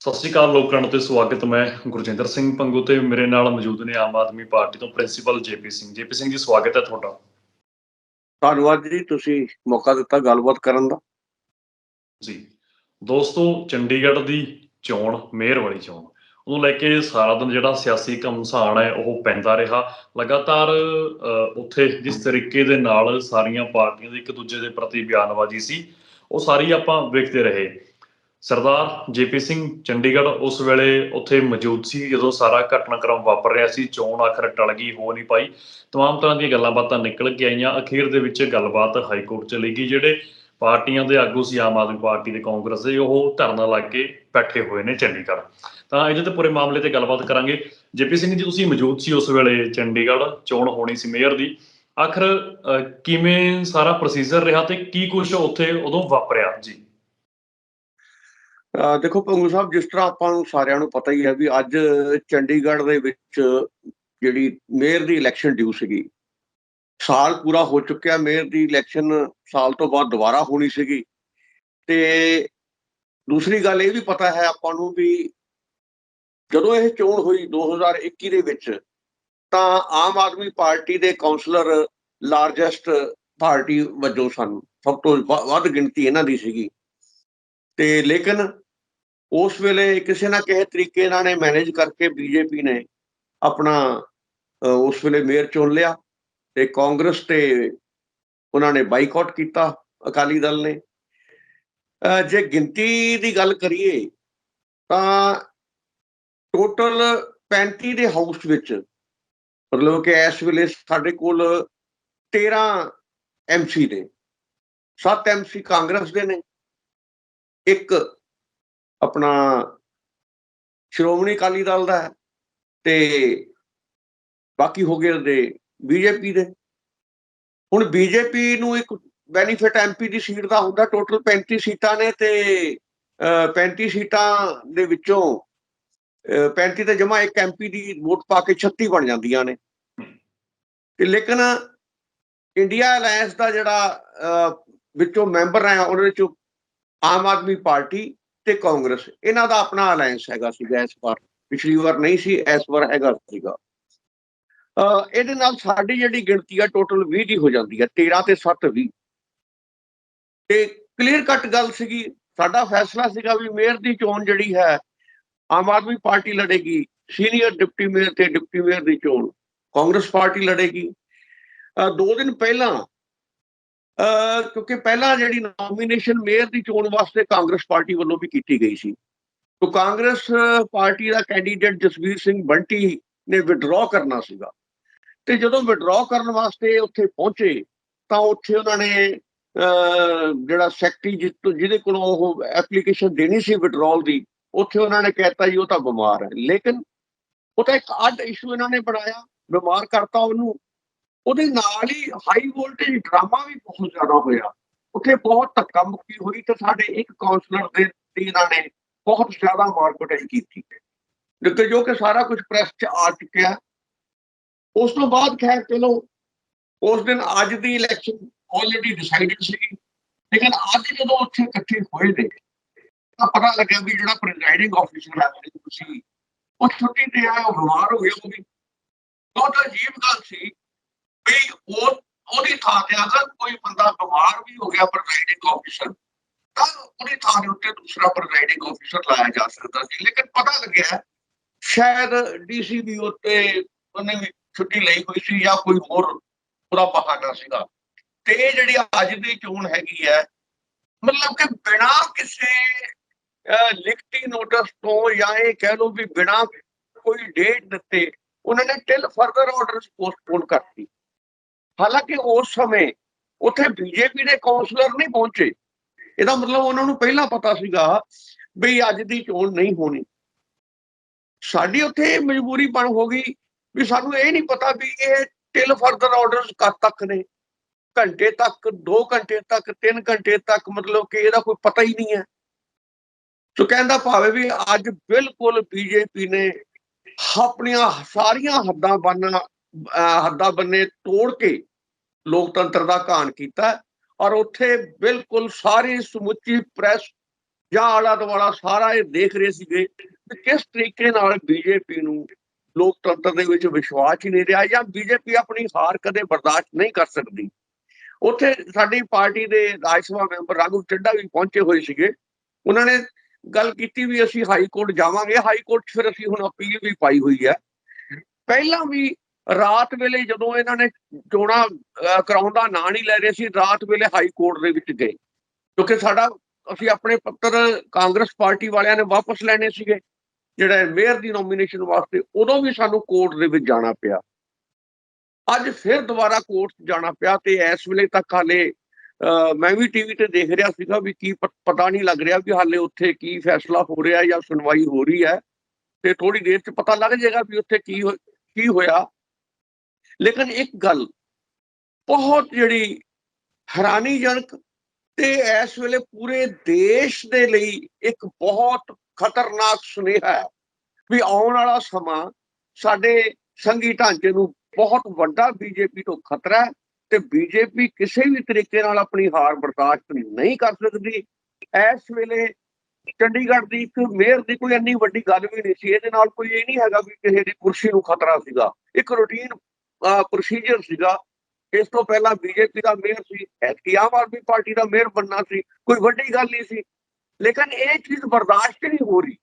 ਸਤਿ ਸ਼੍ਰੀ ਅਕਾਲ ਲੋਕਾਂ ਤੇ ਸਵਾਗਤ ਮੈਂ ਗੁਰਜਿੰਦਰ ਸਿੰਘ ਪੰਗੂ ਤੇ ਮੇਰੇ ਨਾਲ ਮੌਜੂਦ ਨੇ ਆਮ ਆਦਮੀ ਪਾਰਟੀ ਤੋਂ principal JP Singh. JP Singh ji ਸਵਾਗਤ ਹੈ ਤੁਹਾਡਾ। ਧੰਨਵਾਦ ਜੀ ਤੁਸੀਂ ਮੌਕਾ ਦਿੱਤਾ ਗੱਲਬਾਤ ਕਰਨ ਦਾ। ਜੀ ਦੋਸਤੋ ਚੰਡੀਗੜ੍ਹ ਦੀ ਚੋਣ ਮੇਅਰ ਵਾਲੀ ਚੋਣ ਉਹਨੂੰ ਲੈ ਕੇ ਸਾਰਾ ਦਿਨ ਜਿਹੜਾ ਸਿਆਸੀ ਘਮਸਾਨ ਹੈ ਉਹ ਪੈਂਦਾ ਰਿਹਾ। ਲਗਾਤਾਰ ਉੱਥੇ ਜਿਸ ਤਰੀਕੇ ਦੇ ਨਾਲ ਸਾਰੀਆਂ ਪਾਰਟੀਆਂ ਦੇ ਇੱਕ ਦੂਜੇ ਦੇ ਪ੍ਰਤੀ ਬਿਆਨਬਾਜ਼ੀ ਸੀ ਉਹ ਸਾਰੀ ਆਪਾਂ ਵੇਖਦੇ ਰਹੇ। ਸਰਦਾਰ ਜੇਪੀ ਸਿੰਘ ਚੰਡੀਗੜ੍ਹ ਉਸ ਵੇਲੇ ਉੱਥੇ ਮੌਜੂਦ ਸੀ, ਜਦੋਂ ਸਾਰਾ ਘਟਨਾਕ੍ਰਮ ਵਾਪਰ ਰਿਹਾ ਸੀ, ਚੋਣ ਆਖਰ ਟਲ ਗਈ, ਹੋ ਨਹੀਂ ਪਾਈ। ਤਮਾਮ ਤਰ੍ਹਾਂ ਦੀਆਂ ਗੱਲਾਂ ਬਾਤਾਂ ਨਿਕਲ ਕੇ ਆਈਆਂ। ਅਖੀਰ ਦੇ ਵਿੱਚ ਗੱਲਬਾਤ ਹਾਈ ਕੋਰਟ ਚਲੀ ਗਈ, ਜਿਹੜੇ ਪਾਰਟੀਆਂ ਦੇ ਆਗੂ ਸੀ, ਆਮ ਆਦਮੀ ਪਾਰਟੀ ਦੇ ਕਾਂਗਰਸ ਦੇ, ਉਹ ਧਰਨਾ ਲਾ ਕੇ ਬੈਠੇ ਹੋਏ ਨੇ ਚੰਡੀਗੜ੍ਹ। ਤਾਂ ਇਹਦੇ ਤੇ ਪੂਰੇ ਮਾਮਲੇ ਤੇ ਗੱਲਬਾਤ ਕਰਾਂਗੇ। ਜੇਪੀ ਸਿੰਘ ਜੀ, ਤੁਸੀਂ ਮੌਜੂਦ ਸੀ ਉਸ ਵੇਲੇ ਚੰਡੀਗੜ੍ਹ, ਚੋਣ ਹੋਣੀ ਸੀ ਮੇਅਰ ਦੀ। ਆਖਰ ਕਿਵੇਂ ਸਾਰਾ ਪ੍ਰੋਸੀਜਰ ਰਿਹਾ ਤੇ ਕੀ ਕੁਝ ਉੱਥੇ ਉਦੋਂ ਵਾਪਰਿਆ? ਜੀ। ਦੇਖੋ ਪੰਗੂ ਸਾਹਿਬ, ਜਿਸ ਤਰ੍ਹਾਂ ਆਪਾਂ ਨੂੰ ਸਾਰਿਆਂ ਨੂੰ ਪਤਾ ਹੀ ਹੈ ਵੀ ਅੱਜ ਚੰਡੀਗੜ੍ਹ ਦੇ ਵਿੱਚ ਜਿਹੜੀ ਮੇਅਰ ਦੀ ਇਲੈਕਸ਼ਨ ਡਿਊ ਸੀਗੀ। ਸਾਲ ਪੂਰਾ ਹੋ ਚੁੱਕਿਆ, ਮੇਅਰ ਦੀ ਇਲੈਕਸ਼ਨ ਸਾਲ ਤੋਂ ਬਾਅਦ ਦੁਬਾਰਾ ਹੋਣੀ ਸੀਗੀ। ਤੇ ਦੂਸਰੀ ਗੱਲ ਇਹ ਵੀ ਪਤਾ ਹੈ ਆਪਾਂ ਨੂੰ ਵੀ ਜਦੋਂ ਇਹ ਚੋਣ ਹੋਈ 2021 ਦੇ ਵਿੱਚ, ਤਾਂ ਆਮ ਆਦਮੀ ਪਾਰਟੀ ਦੇ ਕਾਉਂਸਲਰ ਲਾਰਜੈਸਟ ਪਾਰਟੀ ਵਜੋਂ ਸਨ ਸਭ ਤੋਂ ਵ- ਵੱਧ ਗਿਣਤੀ ਇਹਨਾਂ ਦੀ ਸੀਗੀ। ਤੇ ਲੇਕਿਨ ਉਸ ਵੇਲੇ ਕਿਸੇ ਨਾ ਕਿਸੇ ਤਰੀਕੇ ਇਹਨਾਂ ਨੇ ਮੈਨੇਜ ਕਰਕੇ ਬੀਜੇਪੀ ਨੇ ਆਪਣਾ ਉਸ ਵੇਲੇ ਮੇਅਰ ਚੁਣ ਲਿਆ ਤੇ ਕਾਂਗਰਸ ਤੇ ਉਹਨਾਂ ਨੇ ਬਾਈਕਾਟ ਕੀਤਾ ਅਕਾਲੀ ਦਲ ਨੇ। ਜੇ ਗਿਣਤੀ ਦੀ ਗੱਲ ਕਰੀਏ ਤਾਂ ਟੋਟਲ 35 ਦੇ ਹਾਊਸ ਵਿੱਚ ਮਤਲਬ ਕਿ ਇਸ ਵੇਲੇ ਸਾਡੇ ਕੋਲ 13 ਐਮਸੀ ਨੇ 7 ਐਮਸੀ ਕਾਂਗਰਸ ਦੇ ਨੇ। ਇੱਕ ਆਪਣਾ ਸ਼੍ਰੋਮਣੀ ਅਕਾਲੀ ਦਲ ਦਾ ਹੈ ਤੇ ਬਾਕੀ ਹੋ ਗਏ ਦੇ ਬੀਜੇਪੀ ਦੇ। ਹੁਣ ਬੀਜੇਪੀ ਨੂੰ ਇੱਕ ਬੈਨੀਫਿਟ ਐਮਪੀ ਦੀ ਸੀਟ ਦਾ ਹੁੰਦਾ ਟੋਟਲ 35 ਸੀਟਾਂ ਨੇ ਤੇ ਅਹ, 35 ਸੀਟਾਂ ਦੇ ਵਿੱਚੋਂ ਅਹ, 35 ਤੇ ਜਮਾ ਇੱਕ ਐਮਪੀ ਦੀ ਵੋਟ ਪਾ ਕੇ 36 ਬਣ ਜਾਂਦੀਆਂ ਨੇ। ਤੇ ਲੇਕਿਨ ਇੰਡੀਆ ਅਲਾਈਅੰਸ ਦਾ ਜਿਹੜਾ ਵਿੱਚੋਂ ਮੈਂਬਰ ਹੈ ਉਹਨਾਂ ਵਿੱਚੋਂ ਆਮ ਆਦਮੀ ਪਾਰਟੀ ਤੇ ਕਾਂਗਰਸ, ਇਹਨਾਂ ਦਾ ਆਪਣਾ ਅਲਾਈਅੰਸ ਹੈਗਾ ਸੀਗਾ ਇਸ ਵਾਰ, ਪਿਛਲੀ ਵਾਰ ਨਹੀਂ ਸੀ, ਇਸ ਵਾਰ ਹੈਗਾ ਸੀਗਾ। ਇਹਦੇ ਨਾਲ ਸਾਡੀ ਜਿਹੜੀ ਗਿਣਤੀ ਆ ਟੋਟਲ 20 ਦੀ ਹੋ ਜਾਂਦੀ ਹੈ 13 ਤੇ 7 20 ਤੇ ਕਲੀਅਰ ਕੱਟ ਗੱਲ ਸੀਗੀ, ਸਾਡਾ ਫੈਸਲਾ ਸੀਗਾ ਵੀ ਮੇਅਰ ਦੀ ਚੋਣ ਜਿਹੜੀ ਹੈ, ਆਮ ਆਦਮੀ ਪਾਰਟੀ ਲੜੇਗੀ ਸੀਨੀਅਰ ਡਿਪਟੀ ਮੇਅਰ ਤੇ ਡਿਪਟੀ ਮੇਅਰ ਦੀ ਚੋਣ, ਕਾਂਗਰਸ ਪਾਰਟੀ ਲੜੇਗੀ। ਦੋ ਦਿਨ ਪਹਿਲਾਂ ਕਿਉਂਕਿ ਪਹਿਲਾਂ ਜਿਹੜੀ ਨੋਮੀਨੇਸ਼ਨ ਮੇਅਰ ਦੀ ਚੋਣ ਵਾਸਤੇ ਕਾਂਗਰਸ ਪਾਰਟੀ ਵੱਲੋਂ ਵੀ ਕੀਤੀ ਗਈ ਸੀ। ਤੋਂ ਕਾਂਗਰਸ ਪਾਰਟੀ ਦਾ ਕੈਂਡੀਡੇਟ ਜਸਵੀਰ ਸਿੰਘ ਬੰਟੀ ਨੇ ਵਿਡਰਾਅ ਕਰਨਾ ਸੀਗਾ। ਤੇ ਜਦੋਂ ਵਿਡਰਾਅ ਕਰਨ ਵਾਸਤੇ ਉੱਥੇ ਪਹੁੰਚੇ ਤਾਂ ਉੱਥੇ ਉਹਨਾਂ ਨੇ ਅਹ, ਜਿਹੜਾ ਸੈਕਟਰੀ ਜਿ- ਜਿਹਦੇ ਕੋਲੋਂ ਉਹ ਐਪਲੀਕੇਸ਼ਨ ਦੇਣੀ ਸੀ ਵਿਡਰਾਅਲ ਦੀ ਉੱਥੇ ਉਹਨਾਂ ਨੇ ਕਹਿਤਾ ਜੀ ਉਹ ਤਾਂ ਬਿਮਾਰ ਹੈ। ਲੇਕਿਨ ਉਹ ਤਾਂ ਇੱਕ ਅੱਡ ਇਸ਼ੂ ਇਹਨਾਂ ਨੇ ਬਣਾਇਆ ਬਿਮਾਰ ਕਰਤਾ ਉਹਨੂੰ। ਉਹਦੇ ਨਾਲ ਹੀ ਹਾਈ ਵੋਲਟੇਜ ਡਰਾਮਾ ਵੀ ਬਹੁਤ ਜ਼ਿਆਦਾ ਹੋਇਆ। ਉੱਥੇ ਬਹੁਤ ਧੱਕਾ ਮੁੱਕੀ ਹੋਈ ਤੇ ਸਾਡੇ ਇੱਕ ਕਾਉਂਸਲਰ ਦੇ ਇਹਨਾਂ ਨੇ ਬਹੁਤ ਜ਼ਿਆਦਾ ਮਾਰਕਟਾਈ ਕੀਤੀ। ਲੇਕਿਨ ਜੋ ਕਿ ਸਾਰਾ ਕੁਝ ਪ੍ਰੈਸ 'ਚ ਆ ਚੁੱਕਿਆ ਉਸ ਤੋਂ ਬਾਅਦ ਖੈਰ ਚਲੋ, ਉਸ ਦਿਨ ਅੱਜ ਦੀ ਇਲੈਕਸ਼ਨ ਆਲਰੇਡੀ ਡਿਸਾਈਡਡ ਸੀਗੀ। ਲੇਕਿਨ ਅੱਜ ਜਦੋਂ ਉੱਥੇ ਇਕੱਠੇ ਹੋਏ ਨੇ, ਤਾਂ ਪਤਾ ਲੱਗਿਆ ਵੀ ਜਿਹੜਾ ਪ੍ਰੈਜ਼ਾਈਡਿੰਗ ਆਫੀਸਰ ਹੈ, ਤੁਸੀਂ, ਉਹ ਛੁੱਟੀ ਤੇ ਆਇਆ, ਉਹ ਬਿਮਾਰ ਹੋ ਗਿਆ ਉਹ ਵੀ। ਬਹੁਤ ਅਜੀਬ ਗੱਲ ਸੀ ਵੀ ਉਹ ਉਹਦੀ ਥਾਂ ਤੇ ਅਗਰ ਕੋਈ ਬੰਦਾ ਬਿਮਾਰ ਵੀ ਹੋ ਗਿਆ ਪ੍ਰੈਜ਼ਾਈਡਿੰਗ ਆਫੀਸਰ ਤਾਂ ਉਹਦੀ ਥਾਂ ਦੇ ਉੱਤੇ ਦੂਸਰਾ ਪ੍ਰੈਜ਼ਾਈਡਿੰਗ ਆਫੀਸਰ ਲਾਇਆ ਜਾ ਸਕਦਾ ਸੀ। ਲੇਕਿਨ ਪਤਾ ਲੱਗਿਆ ਸ਼ਾਇਦ ਡੀਸੀ ਉੱਤੇ ਉਹਨੇ ਵੀ ਛੁੱਟੀ ਲਈ ਹੋਈ ਸੀ ਜਾਂ ਕੋਈ ਹੋਰ ਉਹਦਾ ਬਹਾਨਾ ਸੀਗਾ। ਤੇ ਇਹ ਜਿਹੜੀ ਅੱਜ ਦੀ ਚੋਣ ਹੈਗੀ ਹੈ, ਮਤਲਬ ਕਿ ਬਿਨਾਂ ਕਿਸੇ ਲਿਖਤੀ ਨੋਟਿਸ ਤੋਂ ਜਾਂ ਇਹ ਕਹਿ ਲਓ ਵੀ ਬਿਨਾਂ ਕੋਈ ਡੇਟ ਦਿੱਤੇ, ਉਹਨਾਂ ਨੇ ਟਿਲ ਫਰਦਰ ਆਰਡਰਸ ਪੋਸਟਪੋਨ ਕਰਤੀ। ਹਾਲਾਂਕਿ ਉਸ ਸਮੇਂ ਉੱਥੇ ਬੀਜੇਪੀ ਦੇ ਕਾਉਂਸਲਰ ਨਹੀਂ ਪਹੁੰਚੇ। ਇਹਦਾ ਮਤਲਬ ਉਹਨਾਂ ਨੂੰ ਪਹਿਲਾਂ ਪਤਾ ਸੀਗਾ ਵੀ ਅੱਜ ਦੀ ਚੋਣ ਨਹੀਂ ਹੋਣੀ। ਸਾਡੀ ਉੱਥੇ ਮਜਬੂਰੀ ਬਣ ਹੋ ਗਈ ਵੀ ਸਾਨੂੰ ਇਹ ਨਹੀਂ ਪਤਾ ਵੀ ਇਹ ਟਿਲ ਫਰਦਰ ਆਰਡਰਸ ਕਦ ਤੱਕ ਨੇ। ਘੰਟੇ ਤੱਕ 2 ਘੰਟੇ ਤੱਕ 3 ਘੰਟੇ ਤੱਕ ਮਤਲਬ ਕਿ ਇਹਦਾ ਕੋਈ ਪਤਾ ਹੀ ਨਹੀਂ ਹੈ। ਸੋ ਕਹਿੰਦਾ ਭਾਵੇਂ ਵੀ ਅੱਜ ਬਿਲਕੁਲ ਬੀਜੇਪੀ ਨੇ ਆਪਣੀਆਂ ਸਾਰੀਆਂ ਹੱਦਾਂ ਬੰਨਾਂ ਹੱਦਾਂ ਬੰਨੇ ਤੋੜ ਕੇ ਲੋਕਤੰਤਰ ਦਾ ਘਾਣ ਕੀਤਾ ਔਰ ਉੱਥੇ ਬਿਲਕੁਲ ਸਾਰੀ ਸਮੁੱਚੀ ਪ੍ਰੈਸ ਜਾਂ ਆਲਾ ਦੁਆਲਾ ਸਾਰਾ ਇਹ ਦੇਖ ਰਹੇ ਸੀਗੇ ਕਿ ਕਿਸ ਤਰੀਕੇ ਨਾਲ ਬੀਜੇਪੀ ਨੂੰ ਲੋਕਤੰਤਰ ਦੇ ਵਿੱਚ ਵਿਸ਼ਵਾਸ ਹੀ ਨਹੀਂ ਰਿਹਾ ਜਾਂ ਬੀਜੇਪੀ ਆਪਣੀ ਹਾਰ ਕਦੇ ਬਰਦਾਸ਼ਤ ਨਹੀਂ ਕਰ ਸਕਦੀ। ਉੱਥੇ ਸਾਡੀ ਪਾਰਟੀ ਦੇ ਰਾਜ ਸਭਾ ਮੈਂਬਰ ਰਾਘਵ ਚੱਡਾ ਵੀ ਪਹੁੰਚੇ ਹੋਏ ਸੀਗੇ। ਉਹਨਾਂ ਨੇ ਗੱਲ ਕੀਤੀ ਵੀ ਅਸੀਂ ਹਾਈ ਕੋਰਟ ਜਾਵਾਂਗੇ, ਹਾਈ ਕੋਰਟ 'ਚ ਫਿਰ ਅਸੀਂ ਹੁਣ ਅਪੀਲ ਵੀ ਪਾਈ ਹੋਈ ਹੈ। ਪਹਿਲਾਂ ਵੀ ਰਾਤ ਵੇਲੇ ਜਦੋਂ ਇਹਨਾਂ ਨੇ ਚੋਣਾਂ ਅਹ, ਕਰਾਉਣ ਦਾ ਨਾਂ ਨਹੀਂ ਲੈ ਰਹੇ ਸੀ ਰਾਤ ਵੇਲੇ ਹਾਈ ਕੋਰਟ ਦੇ ਵਿੱਚ ਗਏ। ਕਿਉਂਕਿ ਸਾਡਾ ਅਸੀਂ ਆਪਣੇ ਪੱਤਰ ਕਾਂਗਰਸ ਪਾਰਟੀ ਵਾਲਿਆਂ ਨੇ ਵਾਪਸ ਲੈਣੇ ਸੀਗੇ। ਜਿਹੜਾ ਮੇਅਰ ਦੀ ਨੋਮੀਨੇਸ਼ਨ ਵਾਸਤੇ ਉਦੋਂ ਵੀ ਸਾਨੂੰ ਕੋਰਟ ਦੇ ਵਿੱਚ ਜਾਣਾ ਪਿਆ। ਅੱਜ ਫਿਰ ਦੁਬਾਰਾ ਕੋਰਟ ਜਾਣਾ ਪਿਆ ਤੇ ਇਸ ਵੇਲੇ ਤੱਕ ਹਾਲੇ ਅਹ, ਮੈਂ ਵੀ ਟੀਵੀ ਤੇ ਦੇਖ ਰਿਹਾ ਸੀਗਾ ਵੀ ਕੀ ਪਤਾ ਨਹੀਂ ਲੱਗ ਰਿਹਾ ਵੀ ਹਾਲੇ ਉੱਥੇ ਕੀ ਫੈਸਲਾ ਹੋ ਰਿਹਾ ਜਾਂ ਸੁਣਵਾਈ ਹੋ ਰਹੀ ਹੈ। ਤੇ ਥੋੜੀ ਦੇਰ ਚ ਪਤਾ ਲੱਗ ਜਾਏਗਾ ਵੀ ਉੱਥੇ ਕੀ ਹੋ- ਕੀ ਹੋਇਆ। ਲੇਕਿਨ ਇੱਕ ਗੱਲ ਬਹੁਤ ਜਿਹੜੀ ਹੈਰਾਨੀਜਨਕ ਤੇ ਇਸ ਵੇਲੇ ਪੂਰੇ ਦੇਸ਼ ਦੇ ਲਈ ਇੱਕ ਬਹੁਤ ਖਤਰਨਾਕ ਸੁਨੇਹਾ ਹੈ ਵੀ ਆਉਣ ਵਾਲਾ ਸਮਾਂ ਸਾਡੇ ਸੰਗੀ ਢਾਂਚੇ ਨੂੰ ਬਹੁਤ ਵੱਡਾ ਬੀਜੇਪੀ ਤੋਂ ਖਤਰਾ ਹੈ ਤੇ ਬੀਜੇਪੀ ਕਿਸੇ ਵੀ ਤਰੀਕੇ ਨਾਲ ਆਪਣੀ ਹਾਰ ਬਰਦਾਸ਼ਤ ਨਹੀਂ ਕਰ ਸਕਦੀ। ਇਸ ਵੇਲੇ ਚੰਡੀਗੜ੍ਹ ਦੀ ਇੱਕ ਮੇਅਰ ਦੀ ਕੋਈ ਇੰਨੀ ਵੱਡੀ ਗੱਲ ਵੀ ਨਹੀਂ ਸੀ। ਇਹਦੇ ਨਾਲ ਕੋਈ ਇਹ ਨਹੀਂ ਹੈਗਾ ਵੀ ਕਿਸੇ ਦੀ ਕੁਰਸੀ ਨੂੰ ਖਤਰਾ ਸੀਗਾ। ਇੱਕ ਰੂਟੀਨ ਪ੍ਰੋਸੀਜਰ ਸੀਗਾ। ਇਸ ਤੋਂ ਪਹਿਲਾਂ ਬੀਜੇਪੀ ਦਾ ਮੇਅਰ ਸੀ, ਐਤਕੀ ਆਮ ਆਦਮੀ ਪਾਰਟੀ ਦਾ ਮੇਅਰ ਬੰਨਾ ਸੀ, ਕੋਈ ਵੱਡੀ ਗੱਲ ਨਹੀਂ ਸੀ। ਲੇਕਿਨ ਇਹ ਚੀਜ਼ ਬਰਦਾਸ਼ਤ ਨਹੀਂ ਹੋ ਰਹੀ,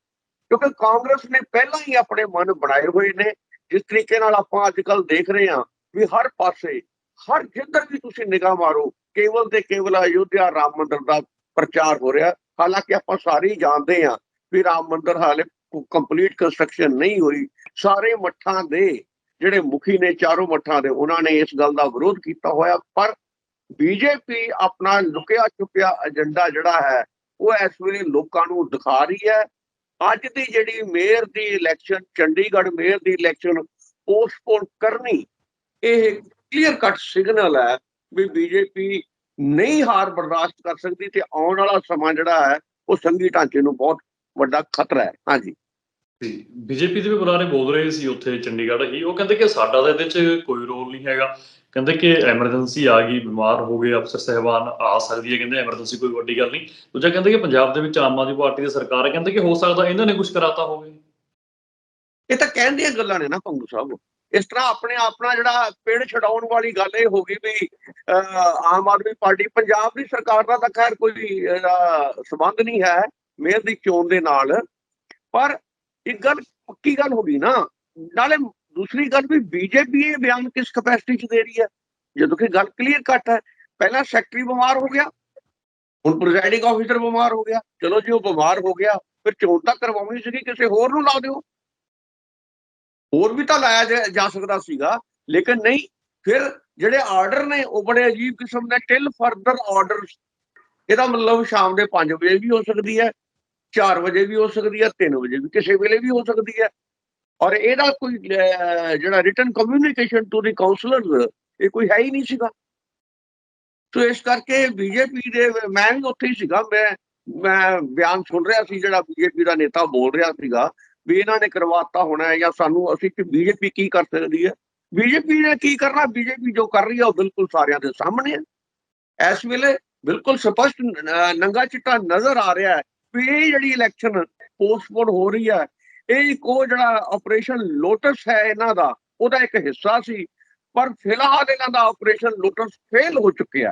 ਕਿਉਂਕਿ ਕਾਂਗਰਸ ਨੇ ਪਹਿਲਾਂ ਹੀ ਆਪਣੇ ਮਨ ਬਣਾਏ ਹੋਏ ਨੇ। ਜਿਸ ਤਰੀਕੇ ਨਾਲ ਆਪਾਂ ਅੱਜ ਕੱਲ ਦੇਖ ਰਹੇ ਹਾਂ ਵੀ ਹਰ ਪਾਸੇ, ਹਰ ਜਿੱਧਰ ਵੀ ਤੁਸੀਂ ਨਿਗਾਹ ਮਾਰੋ, ਕੇਵਲ ਤੇ ਕੇਵਲ ਅਯੁੱਧਿਆ ਰਾਮ ਮੰਦਿਰ ਦਾ ਪ੍ਰਚਾਰ ਹੋ ਰਿਹਾ। ਹਾਲਾਂਕਿ ਆਪਾਂ ਸਾਰੇ ਹੀ ਜਾਣਦੇ ਹਾਂ ਵੀ ਰਾਮ ਮੰਦਿਰ ਹਾਲੇ ਕੰਪਲੀਟ ਕੰਸਟਰਕਸ਼ਨ ਨਹੀਂ ਹੋਈ। ਸਾਰੇ ਮੱਠਾਂ ਦੇ ਜਿਹੜੇ ਮੁਖੀ ਨੇ ਚਾਰੋਂ ਮੱਠਾਂ ਦੇ, ਉਹਨਾਂ ਨੇ ਇਸ ਗੱਲ ਦਾ ਵਿਰੋਧ ਕੀਤਾ ਹੋਇਆ। ਪਰ ਬੀਜੇਪੀ ਆਪਣਾ ਲੁਕਿਆ ਛੁਪਿਆ ਏਜੰਡਾ ਜਿਹੜਾ ਹੈ, ਉਹ ਇਸ ਵੇਲੇ ਲੋਕਾਂ ਨੂੰ ਦਿਖਾ ਰਹੀ ਹੈ। ਅੱਜ ਦੀ ਜਿਹੜੀ ਮੇਅਰ ਦੀ ਇਲੈਕਸ਼ਨ ਚੰਡੀਗੜ੍ਹ ਮੇਅਰ ਦੀ ਇਲੈਕਸ਼ਨ ਪੋਸਟਪੋਨ ਕਰਨੀ, ਇਹ ਕਲੀਅਰ ਕੱਟ ਸਿਗਨਲ ਹੈ ਵੀ ਬੀਜੇਪੀ ਨਹੀਂ ਹਾਰ ਬਰਦਾਸ਼ਤ ਕਰ ਸਕਦੀ ਤੇ ਆਉਣ ਵਾਲਾ ਸਮਾਂ ਜਿਹੜਾ ਹੈ, ਉਹ ਸੰਘੀ ਢਾਂਚੇ ਨੂੰ ਬਹੁਤ ਵੱਡਾ ਖਤਰਾ ਹੈ। ਹਾਂਜੀ। ਜੀ ਬੀਜੇਪੀ ਦੇ ਵੀ ਬੁਲਾਰੇ ਬੋਲ ਰਹੇ ਸੀ ਉੱਥੇ ਚੰਡੀਗੜ੍ਹ ਹੀ। ਉਹ ਕਹਿੰਦੇ ਕਿ ਸਾਡਾ ਤਾਂ ਇਹਦੇ 'ਚ ਕੋਈ ਰੋਲ ਨਹੀਂ ਹੈਗਾ। ਕਹਿੰਦੇ ਕਿ ਐਮਰਜੈਂਸੀ ਆ ਗਈ ਬਿਮਾਰ ਹੋ ਗਏ ਅਫਸਰ ਸਹਿਬਾਨ ਆ ਸਕਦੀ ਹੈ। ਕਹਿੰਦੇ ਐਮਰਜੈਂਸੀ ਕੋਈ ਵੱਡੀ ਗੱਲ ਨਹੀਂ। ਦੂਜਾ ਕਹਿੰਦੇ ਕਿ ਪੰਜਾਬ ਦੇ ਵਿੱਚ ਆਮ ਆਦਮੀ ਪਾਰਟੀ ਦੀ ਸਰਕਾਰ ਹੈ। ਕਹਿੰਦੇ ਕਿ ਹੋ ਸਕਦਾ ਇਹਨਾਂ ਨੇ ਕੁਝ ਕਰਾਤਾ ਹੋਵੇ। ਇਹ ਤਾਂ ਕਹਿਣ ਦੀਆਂ ਗੱਲਾਂ ਨੇ ਨਾ ਪੰਗੂ ਸਾਹਿਬ। ਇਸ ਤਰ੍ਹਾਂ ਆਪਣੇ ਆਪਣਾ ਜਿਹੜਾ ਪੇੜ ਛਡਾਉਣ ਵਾਲੀ ਗੱਲ ਇਹ ਹੋ ਗਈ ਵੀ ਅਹ, ਆਮ ਆਦਮੀ ਪਾਰਟੀ ਪੰਜਾਬ ਦੀ ਸਰਕਾਰ ਦਾ ਤਾਂ ਖੈਰ ਕੋਈ ਸੰਬੰਧ ਨਹੀਂ ਹੈ ਮੇਅਰ ਦੀ ਚੋਣ ਦੇ ਨਾਲ। ਪਰ ਇੱਕ ਗੱਲ ਪੱਕੀ ਗੱਲ ਹੋ ਗਈ ਨਾ। ਨਾਲੇ ਦੂਸਰੀ ਗੱਲ ਵੀ ਬੀਜੇਪੀ ਇਹ ਬਿਆਨ ਕਿਸ ਕਪੈਸਿਟੀ 'ਚ ਦੇ ਰਹੀ ਹੈ? ਜਦੋਂ ਕਿ ਗੱਲ ਕਲੀਅਰ ਕੱਟ ਹੈ। ਪਹਿਲਾਂ ਸੈਕਟਰੀ ਬਿਮਾਰ ਹੋ ਗਿਆ, ਹੁਣ ਪ੍ਰੈਜ਼ਾਈਡਿੰਗ ਆਫੀਸਰ ਬਿਮਾਰ ਹੋ ਗਿਆ। ਚਲੋ ਜੀ, ਉਹ ਬਿਮਾਰ ਹੋ ਗਿਆ, ਫਿਰ ਚੋਣ ਤਾਂ ਕਰਵਾਉਣੀ ਸੀਗੀ, ਕਿਸੇ ਹੋਰ ਨੂੰ ਲਾ ਦਿਓ। ਹੋਰ ਵੀ ਤਾਂ ਲਾਇਆ ਜਾ- ਜਾ ਸਕਦਾ ਸੀਗਾ, ਲੇਕਿਨ ਨਹੀਂ, ਫਿਰ ਜਿਹੜੇ ਆਰਡਰ ਨੇ, ਉਹ ਬੜੇ ਅਜੀਬ ਕਿਸਮ ਦੇ ਟਿਲ ਫਰਦਰ ਆਰਡਰਸ ਇਹਦਾ ਮਤਲਬ ਸ਼ਾਮ ਦੇ 5 ਵਜੇ ਵੀ ਹੋ ਸਕਦੀ ਹੈ। 4 ਵਜੇ ਵੀ ਹੋ ਸਕਦੀ ਹੈ 3 ਵਜੇ ਵੀ, ਕਿਸੇ ਵੇਲੇ ਵੀ ਹੋ ਸਕਦੀ ਹੈ। ਔਰ ਇਹਦਾ ਕੋਈ ਜਿਹੜਾ written communication to the councillors ਇਹ ਕੋਈ ਹੈ ਹੀ ਨਹੀਂ ਸੀਗਾ। ਸੋ ਇਸ ਕਰਕੇ ਬੀਜੇਪੀ ਦੇ, ਮੈਂ ਵੀ ਉੱਥੇ ਹੀ ਸੀਗਾ, ਮੈਂ ਮੈਂ ਬਿਆਨ ਸੁਣ ਰਿਹਾ ਸੀ, ਜਿਹੜਾ ਬੀਜੇਪੀ ਦਾ ਨੇਤਾ ਬੋਲ ਰਿਹਾ ਸੀਗਾ, ਵੀ ਇਹਨਾਂ ਨੇ ਕਰਵਾਤਾ ਹੋਣਾ ਹੈ ਜਾਂ ਸਾਨੂੰ ਅਸੀਂ ਕਿ ਬੀਜੇਪੀ ਕੀ ਕਰ ਸਕਦੀ ਹੈ। ਬੀਜੇਪੀ ਨੇ ਕੀ ਕਰਨਾ? ਬੀਜੇਪੀ ਜੋ ਕਰ ਰਹੀ ਹੈ, ਉਹ ਬਿਲਕੁਲ ਸਾਰਿਆਂ ਦੇ ਸਾਹਮਣੇ ਹੈ। ਇਸ ਵੇਲੇ ਬਿਲਕੁਲ ਸਪਸ਼ਟ ਨ- ਨੰਗਾ ਚਿੱਟਾ ਨਜ਼ਰ ਆ ਰਿਹਾ ਹੈ ਇਹ ਜਿਹੜੀ ਇਲੈਕਸ਼ਨ ਪੋਸਟਪੋਨ ਹੋ ਰਹੀ ਹੈ ਇਹ ਇੱਕ ਜਿਹੜਾ ਆਪਰੇਸ਼ਨ ਲੋਟਸ ਹੈ ਇਹਨਾਂ ਦਾ ਉਹਦਾ ਇੱਕ ਹਿੱਸਾ ਸੀ ਪਰ ਫਿਲਹਾਲ ਇਹਨਾਂ ਦਾ ਆਪਰੇਸ਼ਨ ਲੋਟਸ ਫੇਲ ਹੋ ਚੁੱਕਿਆ।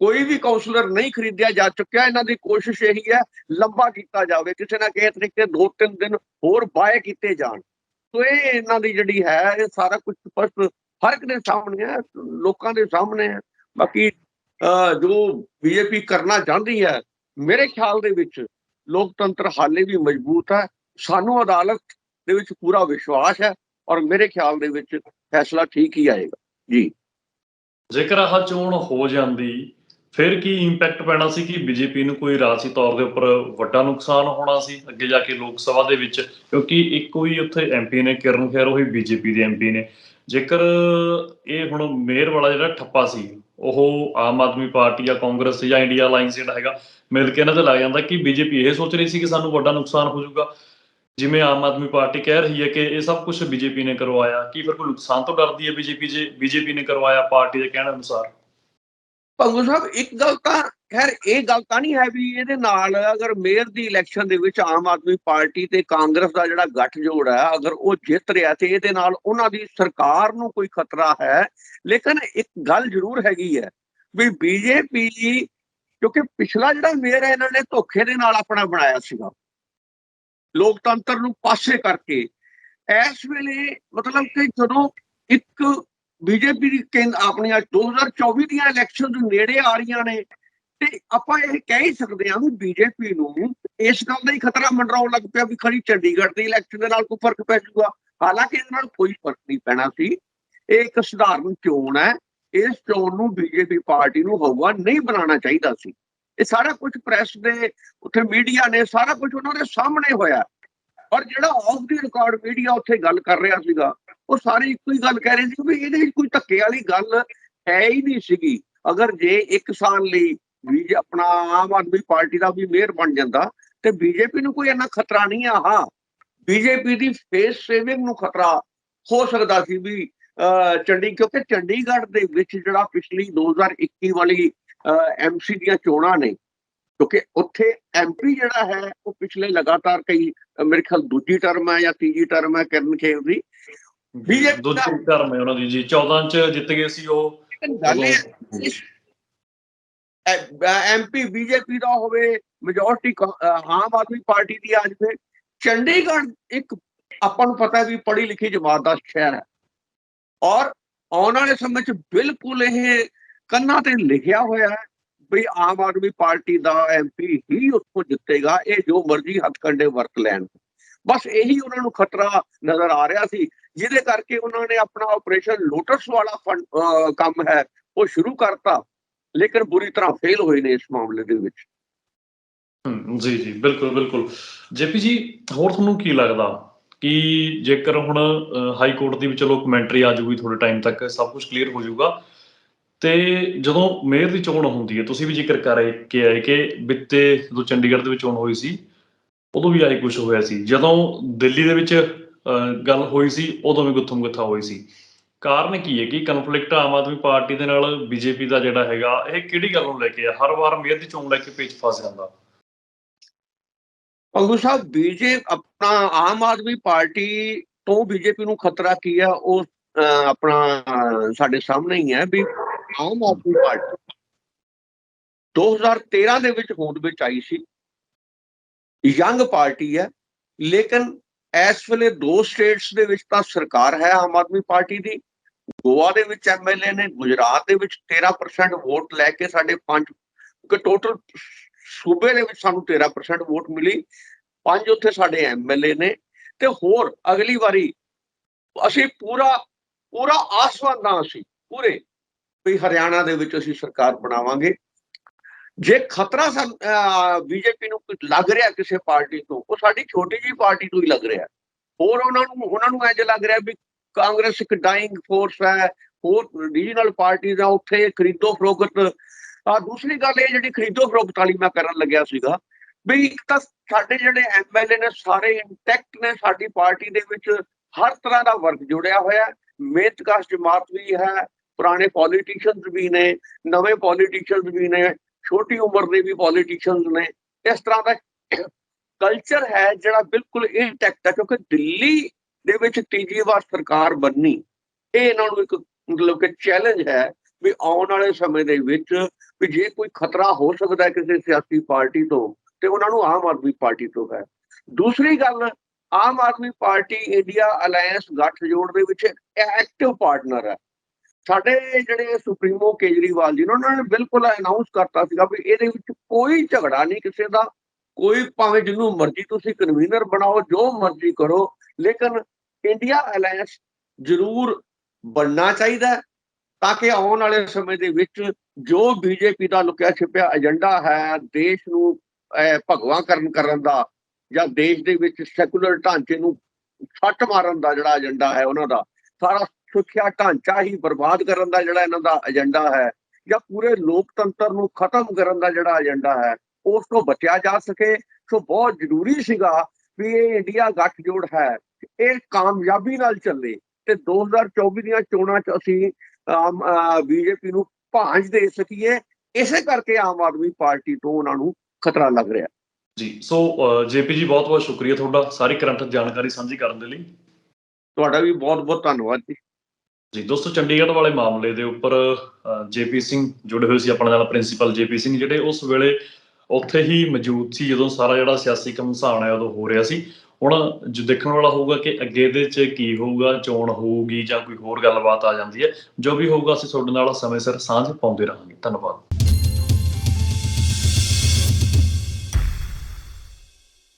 ਕੋਈ ਵੀ ਕਾਉਂਸਲਰ ਨਹੀਂ ਖਰੀਦਿਆ ਜਾ ਚੁੱਕਿਆ ਇਹਨਾਂ ਦੀ ਕੋਸ਼ਿਸ਼ ਇਹੀ ਹੈ ਲੰਬਾ ਕੀਤਾ ਜਾਵੇ ਕਿਸੇ ਨਾ ਕਿਸੇ ਤਰੀਕੇ ਦੋ ਤਿੰਨ ਦਿਨ ਹੋਰ ਬਾਏ ਕੀਤੇ ਜਾਣ। ਸੋ ਇਹ ਇਹਨਾਂ ਦੀ ਜਿਹੜੀ ਹੈ ਇਹ ਸਾਰਾ ਕੁਝ ਸਪਸ਼ਟ ਹਰ ਇੱਕ ਦੇ ਸਾਹਮਣੇ ਹੈ ਲੋਕਾਂ ਦੇ ਸਾਹਮਣੇ ਹੈ। ਬਾਕੀ ਅਹ, ਜੋ ਬੀਜੇਪੀ ਕਰਨਾ ਚਾਹੁੰਦੀ ਹੈ ਮੇਰੇ ਖਿਆਲ ਦੇ ਵਿੱਚ ਲੋਕਤੰਤਰ ਹਾਲੇ ਵੀ ਮਜ਼ਬੂਤ ਹੈ, ਸਾਨੂੰ ਅਦਾਲਤ ਦੇ ਵਿੱਚ ਪੂਰਾ ਵਿਸ਼ਵਾਸ ਹੈ ਔਰ ਮੇਰੇ ਖਿਆਲ ਦੇ ਵਿੱਚ ਫੈਸਲਾ ਠੀਕ ਹੀ ਆਏਗਾ। ਜੀ। ਜੇਕਰ ਆਹ ਚੋਣ ਹੋ ਜਾਂਦੀ, ਫਿਰ ਕੀ ਇੰਪੈਕਟ ਪੈਣਾ ਸੀ ਕਿ ਬੀਜੇਪੀ ਨੂੰ ਕੋਈ ਰਾਜਸੀ ਤੌਰ ਦੇ ਉੱਪਰ ਵੱਡਾ ਨੁਕਸਾਨ ਹੋਣਾ ਸੀ ਅੱਗੇ ਜਾ ਕੇ ਲੋਕ ਸਭਾ ਦੇ ਵਿੱਚ? ਕਿਉਂਕਿ ਇੱਕੋ ਹੀ ਉੱਥੇ ਐਮਪੀ ਨੇ, ਕਿਰਨ ਖੈਰ ਉਹੀ ਬੀਜੇਪੀ ਦੇ ਐਮਪੀ ਨੇ। ਜੇਕਰ ਇਹ ਹੁਣ ਮੇਅਰ ਵਾਲਾ ਜਿਹੜਾ ਠੱਪਾ ਸੀ ਉਹ ਆਮ ਆਦਮੀ ਪਾਰਟੀ ਜਾਂ ਕਾਂਗਰਸ ਜਾਂ ਇੰਡੀਆ ਅਲਾਈਅੰਸ ਜਿਹੜਾ ਹੈਗਾ, ਮਿਲ ਕੇ ਇਹਨਾਂ ਤੇ ਲੱਗ ਜਾਂਦਾ ਕਿ ਬੀਜੇਪੀ ਇਹ ਸੋਚ ਰਹੀ ਸੀ ਕਿ ਸਾਨੂੰ ਵੱਡਾ ਨੁਕਸਾਨ ਹੋ ਜਾਊਗਾ। ਜਿਵੇਂ ਆਮ ਆਦਮੀ ਪਾਰਟੀ ਕਹਿ ਰਹੀ ਹੈ ਕਿ ਇਹ ਸਭ ਕੁਝ ਬੀਜੇਪੀ ਨੇ ਕਰਵਾਇਆ, ਕੀ ਫਿਰ ਕੋਈ ਨੁਕਸਾਨ ਤੋਂ ਡਰਦੀ ਹੈ ਬੀਜੇਪੀ ਜੇ, ਬੀਜੇਪੀ ਨੇ ਕਰਵਾਇਆ ਪਾਰਟੀ ਦੇ ਕਹਿਣ ਅਨੁਸਾਰ? ਭੰਗੂ ਸਾਹਿਬ, ਇੱਕ ਗੱਲ ਤਾਂ, ਖੈਰ, ਇਹ ਗੱਲ ਤਾਂ ਨਹੀਂ ਹੈ ਵੀ ਇਹਦੇ ਨਾਲ ਅਗਰ ਮੇਅਰ ਦੀ ਇਲੈਕਸ਼ਨ ਦੇ ਵਿੱਚ ਆਮ ਆਦਮੀ ਪਾਰਟੀ ਤੇ ਕਾਂਗਰਸ ਦਾ ਜਿਹੜਾ ਗੱਠਜੋੜ ਹੈ, ਅਗਰ ਉਹ ਜਿੱਤ ਰਿਹਾ ਤੇ ਇਹਦੇ ਨਾਲ ਉਹਨਾਂ ਦੀ ਸਰਕਾਰ ਨੂੰ ਕੋਈ ਖਤਰਾ ਹੈ। ਲੇਕਿਨ ਇੱਕ ਗੱਲ ਜ਼ਰੂਰ ਹੈਗੀ ਹੈ ਵੀ ਬੀਜੇਪੀ, ਕਿਉਂਕਿ ਪਿਛਲਾ ਜਿਹੜਾ ਮੇਅਰ ਹੈ, ਇਹਨਾਂ ਨੇ ਧੋਖੇ ਦੇ ਨਾਲ ਆਪਣਾ ਬਣਾਇਆ ਸੀਗਾ। ਲੋਕਤੰਤਰ ਨੂੰ ਪਾਸੇ ਕਰਕੇ। ਇਸ ਵੇਲੇ ਮਤਲਬ ਕਿ ਜਦੋਂ ਇੱਕ ਬੀਜੇਪੀ ਦੀ ਕੇਂਦ ਆਪਣੀਆਂ 2024 ਦੀਆਂ ਇਲੈਕਸ਼ਨ ਨੇੜੇ ਆ ਰਹੀਆਂ ਨੇ ਤੇ ਆਪਾਂ ਇਹ ਕਹਿ ਹੀ ਸਕਦੇ ਹਾਂ ਵੀ ਬੀਜੇਪੀ ਨੂੰ ਇਸ ਗੱਲ ਦਾ ਹੀ ਖਤਰਾ ਮੰਡਰਾਉਣ ਲੱਗ ਪਿਆ ਵੀ ਖੜੀ ਚੰਡੀਗੜ੍ਹ ਦੀ ਇਲੈਕਸ਼ਨ ਦੇ ਨਾਲ ਕੋਈ ਫ਼ਰਕ ਪੈ ਜੂਗਾ ਹਾਲਾਂਕਿ ਇਹਦੇ ਨਾਲ ਕੋਈ ਫ਼ਰਕ ਨਹੀਂ ਪੈਣਾ ਸੀ। ਇਹ ਇੱਕ ਸਧਾਰਨ ਚੋਣ ਹੈ। ਇਸ ਚੋਣ ਨੂੰ ਬੀਜੇਪੀ ਪਾਰਟੀ ਨੂੰ ਹਵਾ ਨਹੀਂ ਬਣਾਉਣਾ ਚਾਹੀਦਾ ਸੀ। ਇਹ ਸਾਰਾ ਕੁਝ ਪ੍ਰੈਸ ਦੇ, ਉੱਥੇ ਮੀਡੀਆ ਨੇ, ਸਾਰਾ ਕੁਝ ਉਹਨਾਂ ਦੇ ਸਾਹਮਣੇ ਹੋਇਆ। ਔਰ ਜਿਹੜਾ ਆਫ ਦੀ ਰਿਕਾਰਡ ਮੀਡੀਆ ਉੱਥੇ ਗੱਲ ਕਰ ਰਿਹਾ ਸੀਗਾ ਉਹ ਸਾਰੇ ਇੱਕੋ ਹੀ ਗੱਲ ਕਹਿ ਰਹੇ ਸੀ ਵੀ ਇਹਦੇ ਵਿੱਚ ਕੋਈ ਧੱਕੇ ਵਾਲੀ ਗੱਲ ਹੈ ਹੀ ਨਹੀਂ ਸੀਗੀ। ਅਗਰ ਜੇ ਇੱਕ ਸਾਲ ਲਈ ਵੀ ਆਪਣਾ ਆਮ ਆਦਮੀ ਪਾਰਟੀ ਦਾ ਵੀ ਮੇਅਰ ਬਣ ਜਾਂਦਾ ਤੇ ਬੀਜੇਪੀ ਨੂੰ ਕੋਈ ਇੰਨਾ ਖਤਰਾ ਨਹੀਂ ਆ ਹਾਂ। ਬੀਜੇਪੀ ਦੀ ਫੇਸ ਸੇਵਿੰਗ ਨੂੰ ਖਤਰਾ ਹੋ ਸਕਦਾ ਸੀ ਵੀ ਅਹ, ਚੰਡੀ ਕਿਉਂਕਿ ਚੰਡੀਗੜ੍ਹ ਦੇ ਵਿੱਚ ਜਿਹੜਾ ਪਿਛਲੀ 2021 ਵਾਲੀ ਐਮਸੀ ਦੀਆਂ ਚੋਣਾਂ ਨੇ ਕਿਉਂਕਿ ਉੱਥੇ ਐਮਪੀ ਜਿਹੜਾ ਹੈ ਉਹ ਪਿਛਲੇ ਲਗਾਤਾਰ ਕਈ ਮੇਰੇ ਖਿਆਲ ਦੂਜੀ ਟਰਮ ਹੈ ਜਾਂ ਤੀਜੀ ਟਰਮ ਹੈ ਕਰਨ ਖੇਰ ਦੀ BJP ਦੂਜੀ ਟਰਮ ਹੈ ਉਹਨਾਂ ਦੀ ਜੀ। 14 ਚ ਜਿੱਤ ਗਏ ਸੀ ਉਹ। ਐਮਪੀ ਬੀਜੇਪੀ ਦਾ ਹੋਵੇ ਮੈਜੋਰਟੀ ਆਮ ਆਦਮੀ ਪਾਰਟੀ ਦੀ ਆ ਜਾਵੇ ਚੰਡੀਗੜ੍ਹ ਇੱਕ ਆਪਾਂ ਨੂੰ ਪਤਾ ਹੈ ਵੀ ਪੜ੍ਹੀ ਲਿਖੀ ਜਮਾਤ ਦਾ ਸ਼ਹਿਰ ਹੈ। ਔਰ ਆਉਣ ਵਾਲੇ ਸਮੇਂ 'ਚ ਬਿਲਕੁਲ ਇਹ ਕੰਨਾਂ ਤੇ ਲਿਖਿਆ ਹੋਇਆ ਹੈ ਵੀ ਆਮ ਆਦਮੀ ਪਾਰਟੀ ਦਾ ਐਮਪੀ ਹੀ ਉੱਥੋਂ ਜਿੱਤੇਗਾ ਇਹ ਜੋ ਮਰਜ਼ੀ ਹੱਥਕੰਡੇ ਵਰਤ ਲੈਣ। ਬਸ ਇਹੀ ਉਹਨਾਂ ਨੂੰ ਖਤਰਾ ਨਜ਼ਰ ਆ ਰਿਹਾ ਸੀ। ਜਿਹਦੇ ਕਰਕੇ ਉਹਨਾਂ ਨੇ ਆਪਣਾ ਆਪਰੇਸ਼ਨ ਲੋਟਸ ਵਾਲਾ ਕੰਮ ਹੈ, ਉਹ ਸ਼ੁਰੂ ਕਰਤਾ, ਲੇਕਿਨ ਬੁਰੀ ਤਰ੍ਹਾਂ ਫੇਲ ਹੋਏ ਨੇ ਇਸ ਮਾਮਲੇ ਦੇ ਵਿੱਚ। ਜੀ ਜੀ, ਬਿਲਕੁਲ ਬਿਲਕੁਲ। ਜੇਪੀ ਜੀ, ਹੋਰ ਤੁਹਾਨੂੰ ਕੀ ਲੱਗਦਾ ਕਿ ਜੇਕਰ ਹੁਣ ਹਾਈ ਕੋਰਟ ਦੀ ਵੀ ਚਲੋ ਕਮੈਂਟਰੀ ਆ ਜਾਊਗੀ ਥੋੜੇ ਟਾਈਮ ਤੱਕ, ਸਭ ਕੁਝ ਕਲੀਅਰ ਹੋ ਜਾਊਗਾ। ਤੇ ਜਦੋਂ ਮੇਅਰ ਦੀ ਚੋਣ ਹੁੰਦੀ ਹੈ, ਤੁਸੀਂ ਵੀ ਜ਼ਿਕਰ ਕਰ ਰਹੇ ਕਿ ਆਏ ਕਿ ਬਿੱਤੇ ਜਦੋਂ ਚੰਡੀਗੜ੍ਹ ਦੇ ਵਿੱਚ ਚੋਣ ਹੋਈ ਸੀ, ਉਦੋਂ ਵੀ ਆਈ ਕੁਝ ਹੋਇਆ ਸੀ। ਜਦੋਂ ਦਿੱਲੀ ਦੇ ਵਿੱਚ ਗੱਲ ਹੋਈ ਸੀ ਉਦੋਂ ਵੀ ਗੁੱਥਮ ਗੁੱਥਾ ਹੋਈ ਸੀ। ਕਾਰਨ ਕੀ ਹੈ ਕਿ ਕਨਫਲਿਕਟ ਆਮ ਆਦਮੀ ਪਾਰਟੀ ਦੇ ਨਾਲ ਬੀਜੇਪੀ ਦਾ ਜਿਹੜਾ ਹੈਗਾ ਇਹ ਕਿਹੜੀ ਗੱਲ ਨੂੰ ਲੈ ਕੇ ਆ? ਹਰ ਵਾਰ ਮੇਅਰ ਦੀ ਚੋਣ ਲੈ ਕੇ ਪੇਚ ਫਸ ਜਾਂਦਾ। ਪੰਗੂ ਸਾਹਿਬ ਬੀਜੇ ਆਪਣਾ ਆਮ ਆਦਮੀ ਪਾਰਟੀ ਤੋਂ ਬੀਜੇਪੀ ਨੂੰ ਖਤਰਾ ਕੀ ਹੈ ਉਹ ਅਹ, ਆਪਣਾ ਸਾਡੇ ਸਾਹਮਣੇ ਹੀ ਹੈ ਵੀ ਆਮ ਆਦਮੀ ਪਾਰਟੀ 2013 ਦੇ ਵਿੱਚ ਹੋਂਦ ਵਿੱਚ ਆਈ ਸੀ। ਯੰਗ ਪਾਰਟੀ ਹੈ ਲੇਕਿਨ ਇਸ ਵੇਲੇ ਦੋ ਸਟੇਟਸ ਦੇ ਵਿੱਚ ਤਾਂ ਸਰਕਾਰ ਹੈ ਆਮ ਆਦਮੀ ਪਾਰਟੀ ਦੀ। ਗੋਆ ਦੇ ਵਿੱਚ ਐਮਐਲਏ ਨੇ, ਗੁਜਰਾਤ ਦੇ ਵਿੱਚ 13% ਵੋਟ ਲੈ ਕੇ ਸਾਡੇ ਪੰਜ ਕਿ ਟੋਟਲ ਸੂਬੇ ਦੇ ਵਿੱਚ ਸਾਨੂੰ 13% ਵੋਟ ਮਿਲੀ। ਪੰਜ ਉੱਥੇ ਸਾਡੇ ਐਮਐਲਏ ਨੇ। ਤੇ ਹੋਰ ਅਗਲੀ ਵਾਰੀ ਅਸੀਂ ਪੂਰਾ ਪੂਰਾ ਆਸਵਾਨ ਹਾਂ ਅਸੀਂ, ਪੂਰੇ। ਵੀ ਹਰਿਆਣਾ ਦੇ ਵਿੱਚ ਅਸੀਂ ਸਰਕਾਰ ਬਣਾਵਾਂਗੇ। ਜੇ ਖਤਰਾ ਬੀਜੇਪੀ ਨੂੰ ਕੋਈ ਲੱਗ ਰਿਹਾ ਕਿਸੇ ਪਾਰਟੀ ਤੋਂ, ਉਹ ਸਾਡੀ ਛੋਟੀ ਜਿਹੀ ਪਾਰਟੀ ਤੋਂ ਹੀ ਲੱਗ ਰਿਹਾ। ਹੋਰ ਉਹਨਾਂ ਨੂੰ ਉਹਨਾਂ ਨੂੰ ਇੰਜ ਲੱਗ ਰਿਹਾ ਵੀ ਕਾਂਗਰਸ ਇੱਕ ਡਾਈਂਗ ਫੋਰਸ ਹੈ, ਹੋਰ ਰੀਜਨਲ ਪਾਰਟੀਆਂ ਆ, ਉੱਥੇ ਖਰੀਦੋ ਫਰੋਖਤ। ਆ ਦੂਸਰੀ ਗੱਲ ਇਹ ਜਿਹੜੀ ਖਰੀਦੋ ਫਰੋਖਤ ਵਾਲੀ ਮੈਂ ਕਰਨ ਲੱਗਿਆ ਸੀਗਾ, ਵੀ ਇੱਕ ਤਾਂ ਸਾਡੇ ਜਿਹੜੇ ਐਮਐਲਏ ਨੇ, ਸਾਰੇ ਇੰਟੈਕਟ ਨੇ, ਸਾਡੀ ਪਾਰਟੀ ਦੇ ਵਿੱਚ ਹਰ ਤਰ੍ਹਾਂ ਦਾ ਵਰਗ ਜੁੜਿਆ ਹੋਇਆ ਹੈ। ਮਿਹਨਤਕਸ਼ ਜਮਾਤ ਵੀ ਹੈ, ਪੁਰਾਣੇ ਪੋਲੀਟੀਸ਼ੀਅਨਸ ਵੀ ਨੇ, ਨਵੇਂ ਪੋਲੀਟੀਸ਼ੀਅਨਸ ਵੀ ਨੇ ਛੋਟੀ ਉਮਰ ਦੇ ਵੀ ਪੋਲੀਟੀਸ਼ੀਅਨਸ ਨੇ। ਇਸ ਤਰ੍ਹਾਂ ਦਾ ਕਲਚਰ ਹੈ ਜਿਹੜਾ ਬਿਲਕੁਲ ਇਨਟੈਕਟ ਹੈ ਕਿਉਂਕਿ ਦਿੱਲੀ ਦੇ ਵਿੱਚ ਤੀਜੀ ਵਾਰ ਸਰਕਾਰ ਬੰਨੀ ਇਹ ਇਹਨਾਂ ਨੂੰ ਇੱਕ ਮਤਲਬ ਕਿ ਚੈਲੰਜ ਹੈ ਵੀ ਆਉਣ ਵਾਲੇ ਸਮੇਂ ਦੇ ਵਿੱਚ ਵੀ ਜੇ ਕੋਈ ਖਤਰਾ ਹੋ ਸਕਦਾ ਹੈ ਕਿਸੇ ਸਿਆਸੀ ਪਾਰਟੀ ਤੋਂ, ਤੇ ਉਹਨਾਂ ਨੂੰ ਆਮ ਆਦਮੀ ਪਾਰਟੀ ਤੋਂ ਹੈ। ਦੂਸਰੀ ਗੱਲ, Aam Aadmi party India alliance ਗੱਠਜੋੜ ਦੇ ਵਿੱਚ ਐਕਟਿਵ ਪਾਰਟਨਰ ਹੈ। ਸਾਡੇ ਜਿਹੜੇ ਸੁਪਰੀਮੋ ਕੇਜਰੀਵਾਲ ਜੀ ਨੇ ਉਹਨਾਂ ਨੇ ਬਿਲਕੁਲ ਅਨਾਉਂਸ ਕਰਤਾ ਸੀਗਾ ਵੀ ਇਹਦੇ ਵਿੱਚ ਕੋਈ ਝਗੜਾ ਨਹੀਂ ਕਿਸੇ ਦਾ। ਕੋਈ ਭਾਵੇਂ ਜਿਹਨੂੰ ਮਰਜ਼ੀ ਤੁਸੀਂ ਕਨਵੀਨਰ ਬਣਾਓ ਜੋ ਮਰਜ਼ੀ ਕਰੋ ਲੇਕਿਨ ਇੰਡੀਆ ਅਲਾਈਅੰਸ ਜ਼ਰੂਰ ਬਣਨਾ ਚਾਹੀਦਾ ਤਾਂ ਕਿ ਆਉਣ ਵਾਲੇ ਸਮੇਂ ਦੇ ਵਿੱਚ ਜੋ ਬੀਜੇਪੀ ਦਾ ਲੁਕਿਆ ਛਿਪਿਆ ਏਜੰਡਾ ਹੈ ਦੇਸ਼ ਨੂੰ ਅਹ, ਭਗਵਾ ਕਰਨ ਕਰਨ ਦਾ ਜਾਂ ਦੇਸ਼ ਦੇ ਵਿੱਚ ਸੈਕੂਲਰ ਢਾਂਚੇ ਨੂੰ ਛੱਟ ਮਾਰਨ ਦਾ ਜਿਹੜਾ ਏਜੰਡਾ ਹੈ ਉਹਨਾਂ ਦਾ ਸਾਰਾ ਸੁਰੱਖਿਆ ਢਾਂਚਾ ਹੀ ਬਰਬਾਦ ਕਰਨ ਦਾ ਜਿਹੜਾ ਇਹਨਾਂ ਦਾ ਏਜੰਡਾ ਹੈ ਜਾਂ ਪੂਰੇ ਲੋਕਤੰਤਰ ਨੂੰ ਖਤਮ ਕਰਨ ਦਾ ਜਿਹੜਾ ਏਜੰਡਾ ਹੈ ਉਸ ਤੋਂ ਬਚਿਆ ਜਾ ਸਕੇ। ਸੋ ਬਹੁਤ ਜ਼ਰੂਰੀ ਸੀਗਾ ਵੀ ਇਹ ਇੰਡੀਆ ਗੱਠਜੋੜ ਹੈ ਇਹ ਕਾਮਯਾਬੀ ਨਾਲ ਚੱਲੇ ਤੇ 2024 ਦੀਆਂ ਚੋਣਾਂ 'ਚ ਅਸੀਂ ਬੀਜੇਪੀ ਨੂੰ ਭਾਂਜ ਦੇ ਸਕੀਏ ਇਸੇ ਕਰਕੇ ਆਮ ਆਦਮੀ ਪਾਰਟੀ ਤੋਂ ਉਹਨਾਂ ਨੂੰ ਖਤਰਾ ਲੱਗ ਰਿਹਾ। ਜੀ ਸੋ ਜੇਪੀ ਜੀ ਬਹੁਤ ਬਹੁਤ ਸ਼ੁਕਰੀਆ ਤੁਹਾਡਾ ਸਾਰੀ ਕਰੰਟ ਜਾਣਕਾਰੀ ਸਾਂਝੀ ਕਰਨ ਦੇ ਲਈ। ਤੁਹਾਡਾ ਵੀ ਬਹੁਤ ਬਹੁਤ ਧੰਨਵਾਦ ਜੀ। ਜੀ ਦੋਸਤੋ ਚੰਡੀਗੜ੍ਹ ਵਾਲੇ ਮਾਮਲੇ ਦੇ ਉੱਪਰ ਜੇਪੀ ਸਿੰਘ ਜੁੜੇ ਹੋਏ ਸੀ ਆਪਣੇ ਨਾਲ, ਪ੍ਰਿੰਸੀਪਲ ਜੇਪੀ ਸਿੰਘ, ਜਿਹੜੇ ਉਸ ਵੇਲੇ ਉੱਥੇ ਹੀ ਮੌਜੂਦ ਸੀ, ਜਦੋਂ ਸਾਰਾ ਜਿਹੜਾ ਸਿਆਸੀ ਘਮਸਾਨ ਹੈ ਉਦੋਂ ਹੋ ਰਿਹਾ ਸੀ। ਹੁਣ ਜੋ, ਦੇਖਣ ਵਾਲਾ ਹੋਊਗਾ ਕਿ ਅੱਗੇ ਦੇ ਚ ਕੀ ਹੋਊਗਾ, ਚੋਣ ਹੋਊਗੀ ਜਾਂ ਕੋਈ ਹੋਰ ਗੱਲਬਾਤ ਆ ਜਾਂਦੀ ਹੈ। ਜੋ ਵੀ ਹੋਊਗਾ, ਅਸੀਂ ਤੁਹਾਡੇ ਨਾਲ ਸਮੇਂ ਸਿਰ ਸਾਂਝ ਪਾਉਂਦੇ ਰਹਾਂਗੇ। ਧੰਨਵਾਦ।